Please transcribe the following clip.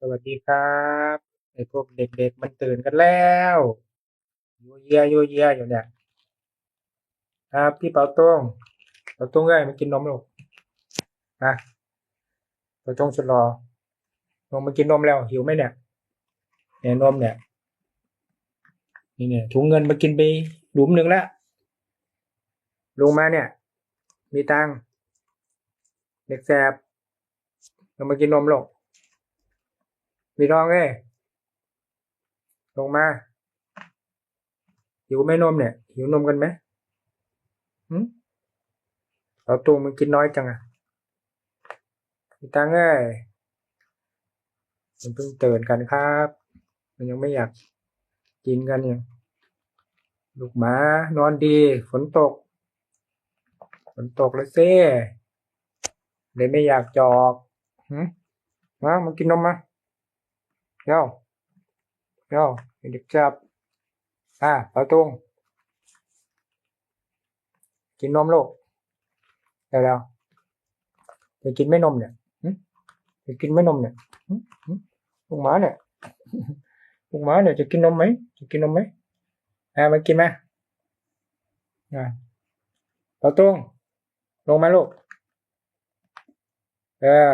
สวัสดีครับไอ้พวกเด็กๆมันตื่นกันแล้วโยเยโยเยอยู่เนี่ยครับพี่เปาตงเปาตงเอ้ยมากินนมลูกนะเปาตงสุดรอลงมากินนมแล้วหิวไหมเนี่ยเนี่ยนมเนี่ยนี่เนี่ยถุงเงินมากินไปหลุมหนึ่งแล้วลงมาเนี่ย มีตังเด็กแสบลงมากินนมลูก มีทองเอ้ลงมาหิวไหม่นมเนี่ย หิวนมกันไหมหืมเราตูมันกินน้อยจังอะมีตังเอ้ยมันเพิ่งตื่นกันครับ มันยังไม่อยากกินกันเนี่ยลูกหมานอนดี ฝนตก ฝนตกแล้วเซ่เลยไม่อยากจอกหืมมามากินนมมา ยวเดี๋ยวเด็กจับ อ่าเอาตรงกินนมลูกเดี๋ยวเดี๋ยวจะกินไม่นมเนี่ยจะกินไม่นมเนี่ยลูกหมาเนี่ยลูกหมาเนี่ยจะกินนมไหมจะกินนมไหมอ่ามากินไหมอ่าเอาตรงลงมาลูกเออ